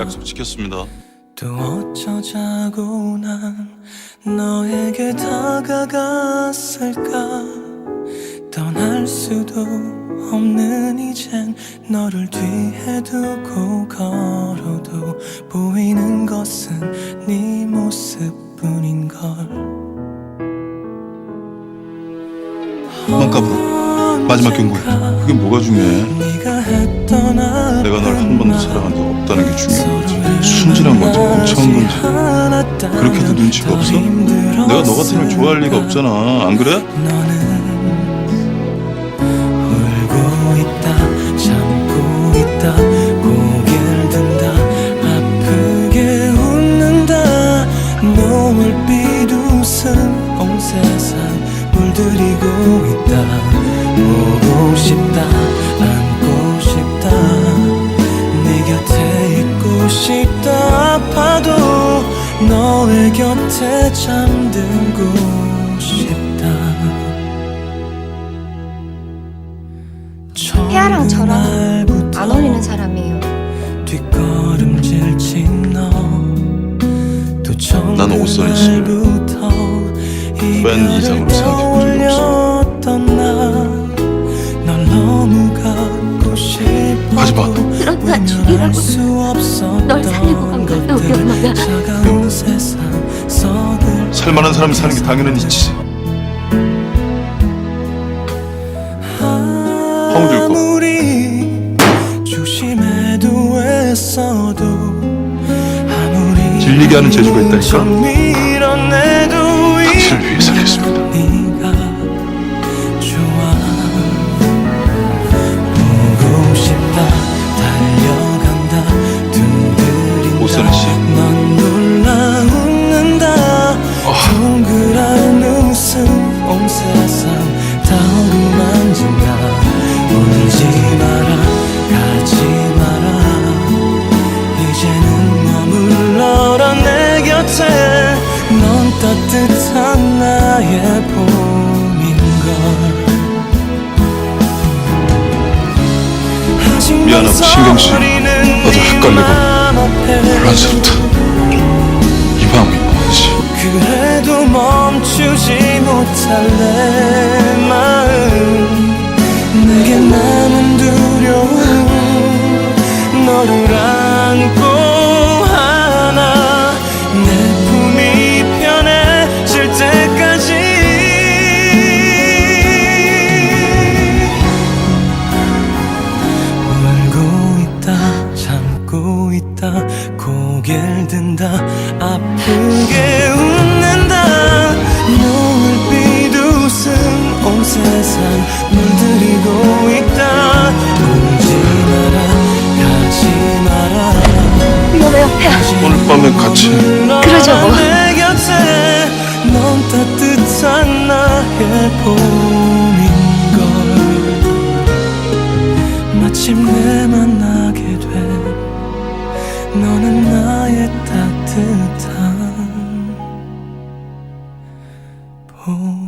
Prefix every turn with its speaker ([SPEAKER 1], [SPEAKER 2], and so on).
[SPEAKER 1] 약속 지켰습니다.
[SPEAKER 2] 또 어쩌자고 난 너에게 다가갔을까 떠날 수도 없는 이젠 너를 뒤에 두고 걸어도 보이는 것은 네 모습뿐인걸
[SPEAKER 1] 감아. 마지막 경고야. 그게 뭐가 중요해? 내가 널 한 번도 사랑한 적 없다는 게 중요한 거지. 순진한 건지 멍청한 건지. 그렇게도 눈치가 없어? 내가 너걸 좋아할 리가 없잖아. 안 그래?
[SPEAKER 2] 물들이고 있다 보고 싶다 곁에 잠들고 싶다
[SPEAKER 3] 태아랑 저랑 안 어울리는 사람이에요.
[SPEAKER 2] 뒷걸음질 친너또 처음
[SPEAKER 1] 난 오선희 씨를 팬 이상으로 생각해본 적이 없어.
[SPEAKER 2] 널 너무 갖고 싶어
[SPEAKER 1] 하지 마.
[SPEAKER 3] 그렇다 죽이라고 널 살리고 간 거야, 우리 엄마가.
[SPEAKER 1] 살만한 사람이 사는 게 당연한 이치지.
[SPEAKER 2] 아무리
[SPEAKER 1] 질리게 하는 재주가 있다니까? 당신을 위해서 했습니다.
[SPEAKER 2] 봄인걸 아직
[SPEAKER 1] 미안하고 신경 쓰이고
[SPEAKER 2] 망설이는
[SPEAKER 1] 나도
[SPEAKER 2] 네
[SPEAKER 1] 헷갈리고 불안스럽다. 이 마음이 뭔지.
[SPEAKER 2] 그래도 멈추지 못할 내
[SPEAKER 1] 같이
[SPEAKER 3] 그러죠, 뭐.
[SPEAKER 2] 내 곁에 넌 따뜻한 나의 봄인걸 마침내 만나게 돼 너는 나의 따뜻한 봄